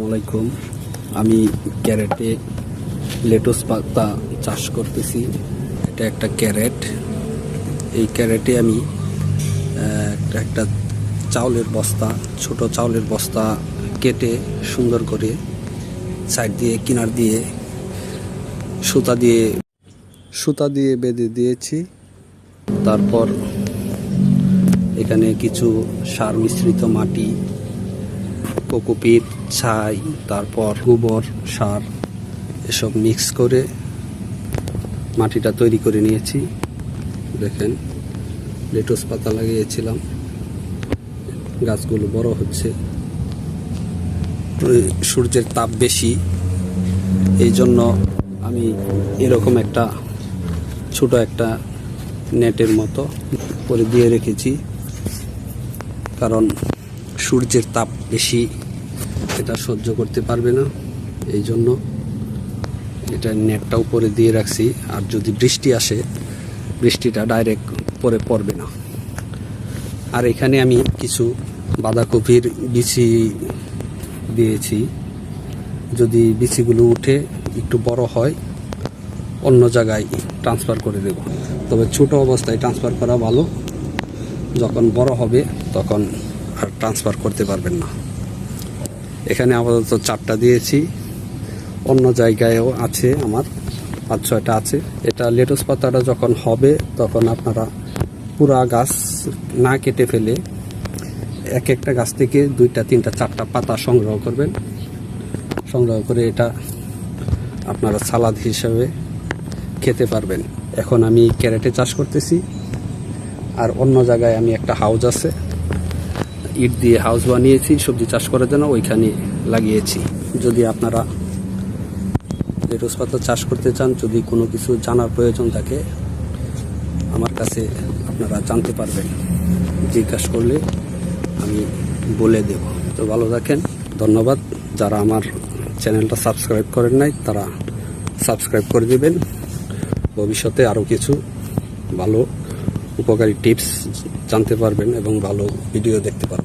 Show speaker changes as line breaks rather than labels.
আলাইকুম। আমি ক্যারেটে লেটুস পাতা চাষ করতেছি। এটা একটা ক্যারেট। এই ক্যারেটে আমি একটা চাউলের বস্তা, ছোট চাউলের বস্তা কেটে সুন্দর করে সাইড দিয়ে, কিনার দিয়ে, সুতা দিয়ে সুতা দিয়ে বেঁধে দিয়েছি। তারপর এখানে কিছু সার মিশ্রিত মাটি কোকোপিট, ছাই, তারপর গোবর, সার এসব মিক্স করে মাটিটা তৈরি করে নিয়েছি। দেখেন, লেটুস পাতা লাগিয়েছিলাম। গাছগুলো বড় হচ্ছে। সূর্যের তাপ বেশি। এই জন্য আমি এরকম একটা ছোট একটা নেটের মতো করে দিয়ে রেখেছি। কারণ সূর্যের তাপ বেশি। এটা সহ্য করতে পারবে না। এই জন্য এটা নেটটা উপরে দিয়ে রাখছি, আর যদি বৃষ্টি আসে, বৃষ্টিটা ডাইরেক্ট পরে পড়বে না। আর এখানে আমি কিছু বাঁধাকপির বিচি দিয়েছি। যদি বিচিগুলো উঠে একটু বড় হয়, অন্য জায়গায় ট্রান্সফার করে দেব। তবে ছোট অবস্থায় ট্রান্সফার করা ভালো। যখন বড় হবে, তখন আর ট্রান্সফার করতে পারবেন না। এখানে আপাতত চারটা দিয়েছি। অন্য জায়গায়ও আছে আমার, পাঁচ ছয়টা আছে। এটা লেটুস পাতাটা যখন হবে, তখন আপনারা পুরা গাছ না কেটে ফেলে এক একটা গাছ থেকে দুইটা, তিনটা, চারটা পাতা সংগ্রহ করবেন। সংগ্রহ করে এটা আপনারা সালাদ হিসাবে খেতে পারবেন। এখন আমি ক্যারেটে চাষ করতেছি। আর অন্য জায়গায় আমি একটা হাউজ আছে ইট দিয়ে হাউস বানিয়েছি, সবজি চাষ করার জন্য ওইখানে লাগিয়েছি। যদি আপনারা লেটুস পাতা চাষ করতে চান, যদি কোনো কিছু জানার প্রয়োজন থাকে, আমার কাছে আপনারা জানতে পারবেন। জিজ্ঞাসা করলে আমি বলে দেব। তো ভালো থাকেন, ধন্যবাদ। যারা আমার চ্যানেলটা সাবস্ক্রাইব করেন নাই, তারা সাবস্ক্রাইব করে দেবেন। ভবিষ্যতে আরও কিছু ভালো উপকারী টিপস জানতে পারবেন এবং ভালো ভিডিও দেখতে পারবেন।